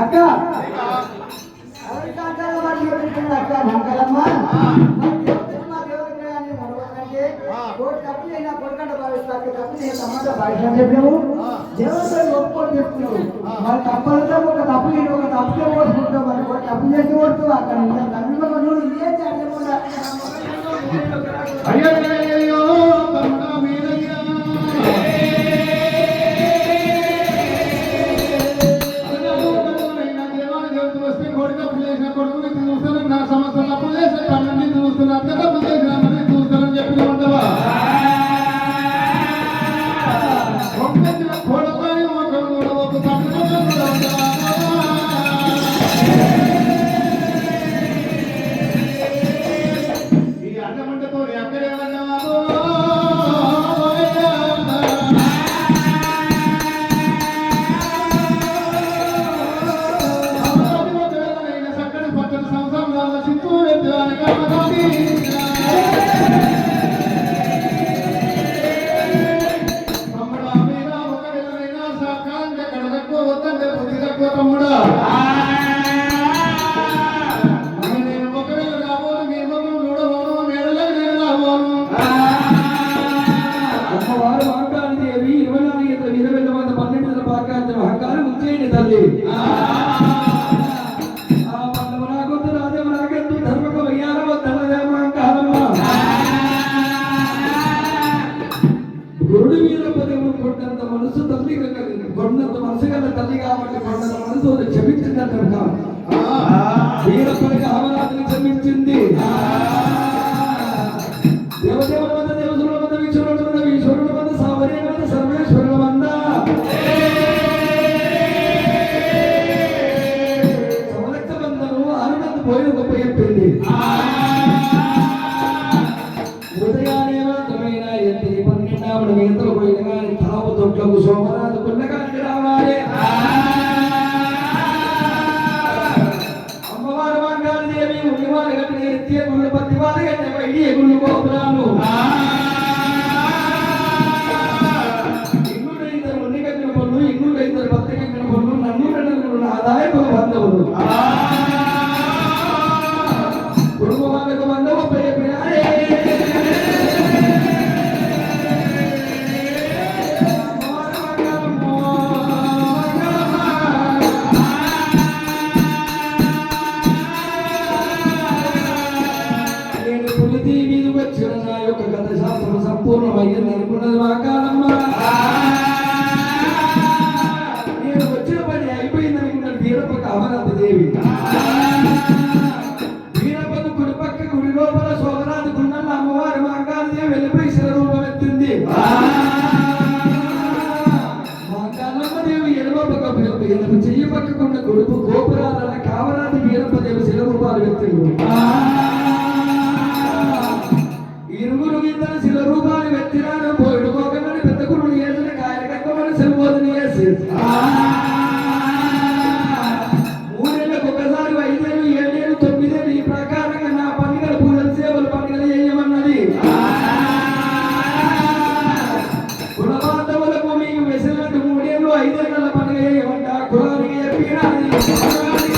అక్క చెప్పినావు? దేవతలు ఒప్పుకొని చెప్తున్నావు. మన తప్పలతో ఒక తప్పు నేను ఒక తప్పుతో ఓడుకుంటాం మరి ఒక తప్పు చేసి ఓడుతావు అక్కడ నమ్మిన నువ్వు ఏం చేయకుండా కూడా. మనసు క్షమించింది అంటారు వీరపల్లి అమరాధిని క్షమించింది. தாய்ப்பகம் வந்தவர்கள் ஆனா వీరప్ప కామరాజు దేవి. వీరప్పను కుడి గుడి లోపల సోమరాజు గుండన్న అమ్మవారి మంగాదేవి వెళ్ళిపోయి శిల రూపం ఎత్తింది. మంగాలమ్మ దేవి ఎడమ ఎడమ చెయ్యి పక్కకున్న కొడుకు గోపురాల కావరాది వీరప్ప దేవి శిల రూపాలు ఎత్తిండు Thank you.